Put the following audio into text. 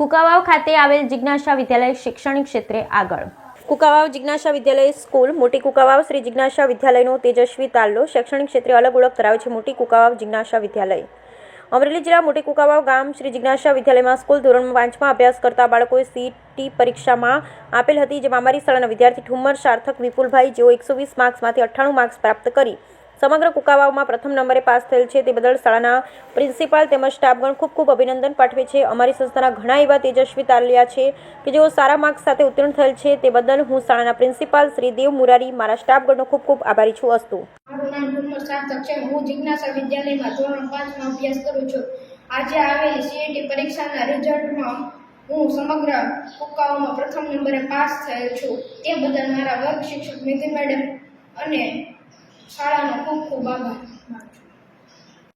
કુકાવાવ ખાતે આવેલ જિજ્ઞાસા વિદ્યાલય શૈક્ષણિક ક્ષેત્રે આગળ. કુકાવાવ જિજ્ઞાસા વિદ્યાલય સ્કૂલ, મોટી કુકાવાવ શ્રી જિજ્ઞાસા વિદ્યાલયનો તેજસ્વી તાલ્લો શૈક્ષણિક ક્ષેત્રે અલગ ઓળખ ધરાવે છે મોટી કુકાવાવ જિજ્ઞાસા વિદ્યાલય. અમરેલી જિલ્લા મોટી કુકાવાવ ગામ શ્રી જિજ્ઞાસા વિદ્યાલયમાં સ્કૂલ ધોરણમાં પાંચમાં અભ્યાસ કરતા બાળકોએ સીટી પરીક્ષામાં આપેલ હતી, જેમાં અમારી શાળાના વિદ્યાર્થી ઠુમ્મર સાર્થક વિપુલભાઈ, જેઓ એકસો વીસ માર્ક્સમાંથી અઠ્ઠાણું માર્ક્સ પ્રાપ્ત કરી સમગ્ર કુકાવાવમાં પ્રથમ નંબરે પાસ થયેલ છે. તે બદલ શાળાના પ્રિન્સિપાલ તેમજ સ્ટાફગણ ખૂબ ખૂબ અભિનંદન પાઠવે છે. અમારી સંસ્થાના ઘણા એવા તેજસ્વી તાલ્યા છે કે જેઓ સારા માર્ક્સ સાથે ઉત્તીર્ણ થયેલ છે. તે બદલ હું શાળાના પ્રિન્સિપાલ શ્રી દેવ મુરારી, મારા સ્ટાફગણનો ખૂબ ખૂબ આભારી છું. અસ્તુ. આજે આવેલી સીઈટી પરીક્ષાના રિઝલ્ટમાં હું સમગ્ર કુકાઓમાં પ્રથમ નંબરે પાસ થયેલ છું. તે બદલ મારા વર્ગ શિક્ષક નિધિ મેડમ અને શાળાનો ખૂબ ખૂબ આભાર.